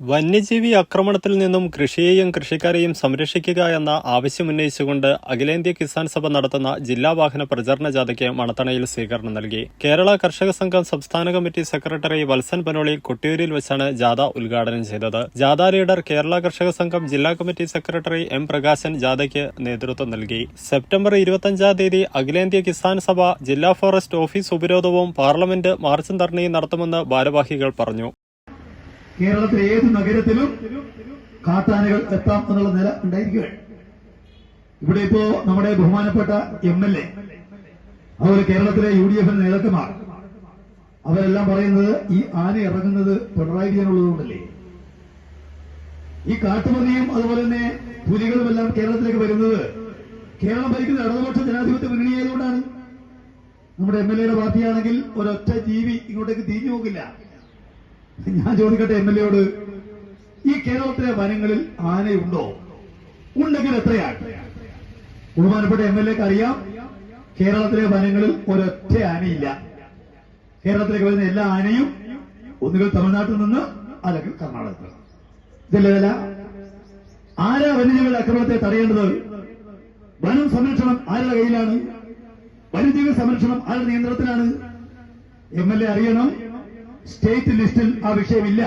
വന്യജീവി ആക്രമണത്തിൽ നിന്നും കൃഷിയെയും കൃഷിക്കാരെയും സംരക്ഷിക്കുക എന്ന ആവശ്യമുന്നയിച്ചുകൊണ്ട് അഖിലേന്ത്യാ കിസാൻ സഭ നടത്തുന്ന ജില്ലാ വാഹന പ്രചരണ ജാഥയ്ക്ക് മണത്തണയിൽ സ്വീകരണം നൽകി. കേരള കർഷക സംഘം സംസ്ഥാന കമ്മിറ്റി സെക്രട്ടറി വത്സൻ പനോളി കൊട്ടിയൂരിൽ വെച്ചാണ് ജാഥ ഉദ്ഘാടനം ചെയ്തത്. ജാഥ ലീഡർ കേരള കർഷക സംഘം ജില്ലാ കമ്മിറ്റി സെക്രട്ടറി എം പ്രകാശൻ ജാഥയ്ക്ക് നേതൃത്വം നൽകി. സെപ്റ്റംബർ ഇരുപത്തിയഞ്ചാം തീയതി അഖിലേന്ത്യാ കിസാൻ സഭ ജില്ലാ ഫോറസ്റ്റ് ഓഫീസ് ഉപരോധവും പാർലമെന്റ് മാർച്ചും ധർണയും നടത്തുമെന്ന് ഭാരവാഹികൾ പറഞ്ഞു. കേരളത്തിലെ ഏത് നഗരത്തിലും കാട്ടാനകൾ എത്താം എന്നുള്ള നില ഉണ്ടായിരിക്കുകയാണ് ഇവിടെ ഇപ്പോ നമ്മുടെ ബഹുമാനപ്പെട്ട എം എൽ എ അതുപോലെ കേരളത്തിലെ യു ഡി എഫിന്റെ നേതാക്കന്മാർ അവരെല്ലാം പറയുന്നത് ഈ ആന ഇറങ്ങുന്നത് പിണറായി വിജയനുള്ളതുകൊണ്ടല്ലേ ഈ കാട്ടുമതിയും അതുപോലെ തന്നെ പുലികളുമെല്ലാം കേരളത്തിലേക്ക് വരുന്നത് കേരളം ഭരിക്കുന്ന ഇടതുപക്ഷ ജനാധിപത്യ മുന്നണി ആയതുകൊണ്ടാണ്. നമ്മുടെ എം എൽ എയുടെ പാർട്ടിയാണെങ്കിൽ ഒരൊറ്റ ജീവി ഇങ്ങോട്ടേക്ക് തിരിഞ്ഞു നോക്കില്ല ഞാൻ ചോദിക്കട്ടെ എം എൽ എയോട് ഈ കേരളത്തിലെ വനങ്ങളിൽ ആനയുണ്ടോ? ഉണ്ടെങ്കിൽ എത്രയാണ്? ബഹുമാനപ്പെട്ട എം എൽ എക്ക് അറിയാം കേരളത്തിലെ വനങ്ങളിൽ ഒരൊറ്റ ആനയില്ല. കേരളത്തിലേക്ക് വരുന്ന എല്ലാ ആനയും ഒന്നുകിൽ തമിഴ്നാട്ടിൽ നിന്ന് അല്ലെങ്കിൽ കർണാടകത്തിൽ ഇതല്ലേ ആരാ വന്യജീവികളുടെ ആക്രമണത്തെ തടയേണ്ടത്? വനം സംരക്ഷണം ആരുടെ കയ്യിലാണ്? വന്യജീവി സംരക്ഷണം ആരുടെ നിയന്ത്രണത്തിലാണ്? എം എൽ എ അറിയണം. സ്റ്റേറ്റ് ലിസ്റ്റിൽ ആ വിഷയമില്ല.